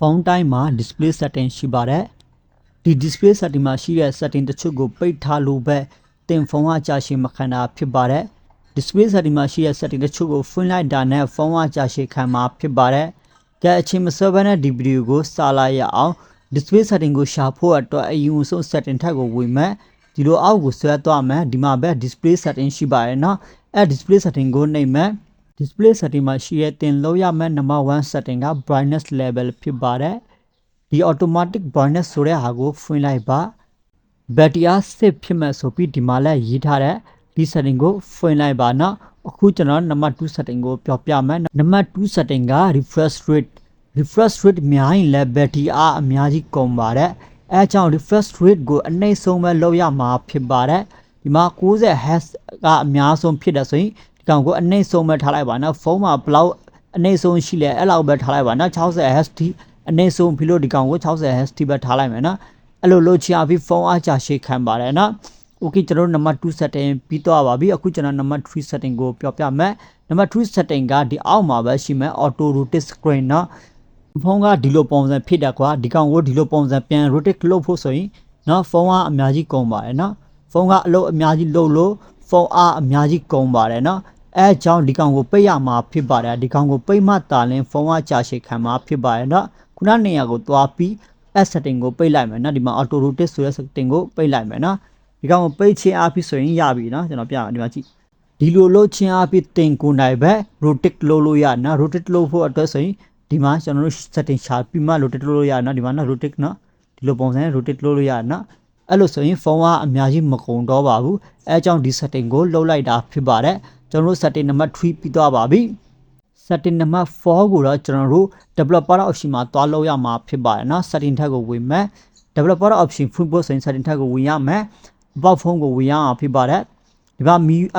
ဖုန်းတိုင်းမှာ display setting ရှိပါတယ်ဒီ display setting မှာရှိတဲ့ setting တချို့ကိုပိတ်ထားလို့ပဲတင်ဖုန်းကကြာရှည်မခံတာဖြစ်ပါတယ် display setting မှာရှိတဲ့ setting တချို့ကိုဖွင့်လိုက်တာနဲ့ဖုန်းကကြာရှည်ခံမှာဖြစ်ပါတယ်ကဲအချိန်မစောဘဲနဲ့ဒီဗီဒီယိုကိုစလာရအောင် display setting ကိုရှာဖို့အတွက်အရင်ဆုံး setting ထက်ကိုဝင်မယ်ဒီလိုအောက်ကိုဆွဲသွားမယ်ဒီမှာပဲ display setting ရှိပါတယ်เนาะအဲ display setting ကိုနှိပ်မယ် display setting မှာရှိတဲ့သင်လောက်ရမယ့် number 1 setting က brightness level ဖြစ်ပါတယ်ဒီ automatic brightness ဆိုတဲ့ဟာကိုဖွင့်လိုက်ပါဘက်တရီအားစစ်ဖြစ်မဲ့ဆိုပြီးဒီမှာလည်းရေးထားတဲ့ဒီ setting ကိုဖွင့်လိုက်ပါနော်အခုကျွန်တော် number 2 setting ကိုပြောပြမယ် number 2 setting က refresh rate refresh rate များရင်လည်းဘက်တရီအားအများကြီးကုန်ပါတယ်အဲကြောင့် refresh rate ကိုအနှိမ့်ဆုံးပဲလောက်ရမှာဖြစ်ပါတယ်ဒီမှာ 90Hz ကအများဆုံးဖြစ်တယ်ဆိုရင် ဒီကောင်ကိုအနှိမ့်ဆုံးပဲထားလိုက်ပါနော်ဖုန်းမှာဘလောက်အနှိမ့်ဆုံးရှိလဲအဲ့လောက်ပဲထားလိုက်ပါနော်60 Hz ထိအနှိမ့်ဆုံးဖြစ်လို့ဒီကောင်ကို60 Hz ထိပဲထားလိုက်မယ်နော်အဲ့လိုလို့ချင်ပြီးဖုန်းအားချရှေ့ခံပါတယ်နော် Okay ကျွန်တော်တို့နံပါတ်2 setting ပြီးတော့ပါပြီအခုကျွန်တော်နံပါတ်3 setting ကိုပြောပြမယ်နံပါတ်3 setting ကဒီအောက်မှာပဲရှိမယ် auto rotate screen เนาะဖုန်းကဒီလိုပုံစံဖြစ်တယ်ကွာဒီကောင်ကိုဒီလိုပုံစံပြန် rotate လုပ်ဖို့ဆိုရင်เนาะဖုန်းကအများကြီးကုန်ပါတယ်เนาะဖုန်းကအလုပ်အများကြီးလုပ်လို့ဖုန်းအားအများကြီးကုန်ပါတယ်เนาะ အဲကြောင့်ဒီကောင်ကိုပိတ်ရမှာဖြစ်ပါတယ်ဒီကောင်ကိုပိတ်မှတာလင်းဖုန်းကကြာရှည်ခံမှာဖြစ်ပါတယ်เนาะခုနနေရာကိုသွားပြီး add setting ကိုပိတ်လိုက်မယ်เนาะဒီမှာ auto rotate ဆိုတဲ့ setting ကိုပိတ်လိုက်မယ်เนาะဒီကောင်ကိုပိတ်ချင်းအားဖြစ်ဆိုရင်ရပြီเนาะကျွန်တော်ပြမယ်ဒီမှာကြည့်ဒီလိုလို့ချင်းအားဖြစ်တင်ကိုနိုင်ပဲ rotate လုပ်လို့ရနော် rotate လုပ်ဖို့အတွက်ဆိုရင်ဒီမှာကျွန်တော်တို့ setting ရှာပြီးမှ rotate လုပ်လို့ရနော်ဒီမှာနော် rotate နော်ဒီလိုပုံစံနဲ့ rotate လုပ်လို့ရနော်အဲ့လိုဆိုရင်ဖုန်းကအများကြီးမကုန်တော့ပါဘူးအဲကြောင့်ဒီ setting ကိုလုပ်လိုက်တာဖြစ်ပါတယ် ကျွန်တော်တို့ setting နံပါတ်3ပြီးသွားပါပြီ setting နံပါတ်4ကိုတော့ကျွန်တော်တို့ developer option မှာတွားလုပ်ရမှာဖြစ်ပါတယ်เนาะ setting ထက်ကိုဝင်မယ် developer option ဖွင့်ဖို့ဆိုရင် setting ထက်ကိုဝင်ရမယ် about phone ကိုဝင်ရအောင်ဖြစ်ပါတယ်ဒီမှာ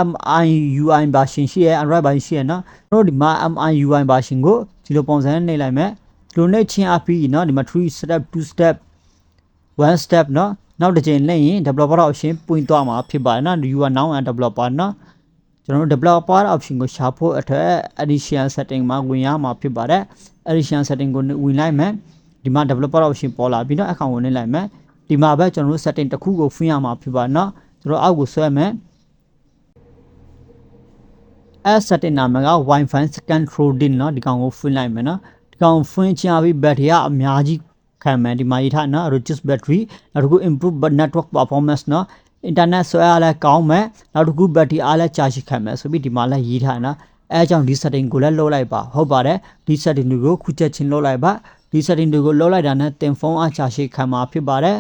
MI UI version ရှိရ Android version ရှိရเนาะတို့ဒီမှာ MI UI version ကိုဒီလိုပုံစံနဲ့နှိပ်လိုက်မယ်ဒီလိုနှိပ်ချင်းအပြီးเนาะဒီမှာ3 step 2 step 1 step เนาะနောက်တစ်ချိန်နှိပ်ရင် developer option ပွင့်သွားမှာဖြစ်ပါတယ်เนาะ you are now a developer เนาะ ကျွန်တော်တို့ developer option ကိုရှာဖို့အတွက် additional setting မှာဝင်ရမှာဖြစ်ပါတယ် additional setting ကိုဝင်လိုက်မယ်ဒီမှာ developer option ပေါ်လာပြီးတော့ account ဝင်နေလိုက်မယ်ဒီမှာပဲကျွန်တော်တို့ setting တစ်ခုကိုဖွင့်ရမှာဖြစ်ပါเนาะကျွန်တော်အောက်ကိုဆွဲမယ်အဲ setting နာမည်က Wi-Fi scan throttling เนาะဒီကောင်ကိုဖွင့်လိုက်မယ်เนาะဒီကောင်ဖွင့်ချပြီး battery ကအများကြီးခံမယ်ဒီမှာရေးထားနော် reduce battery နောက်တစ်ခု improve network performance เนาะ internet ဆွဲအားလည်းကောင်းမယ်နောက်တစ်ခု battery အားလည်းကြာရှည်ခံမယ်ဆိုပြီးဒီမှာလည်းရေးထားနော်အဲကြောင့်ဒီ setting ကိုလည်းလုပ်လိုက်ပါဟုတ်ပါတယ်ဒီ setting တွေကိုခုချက်ချင်းလုပ်လိုက်ပါဒီ setting တွေကိုလုပ်လိုက်တာနဲ့တင်ဖုန်းအားကြာရှည်ခံမှာဖြစ်ပါတယ်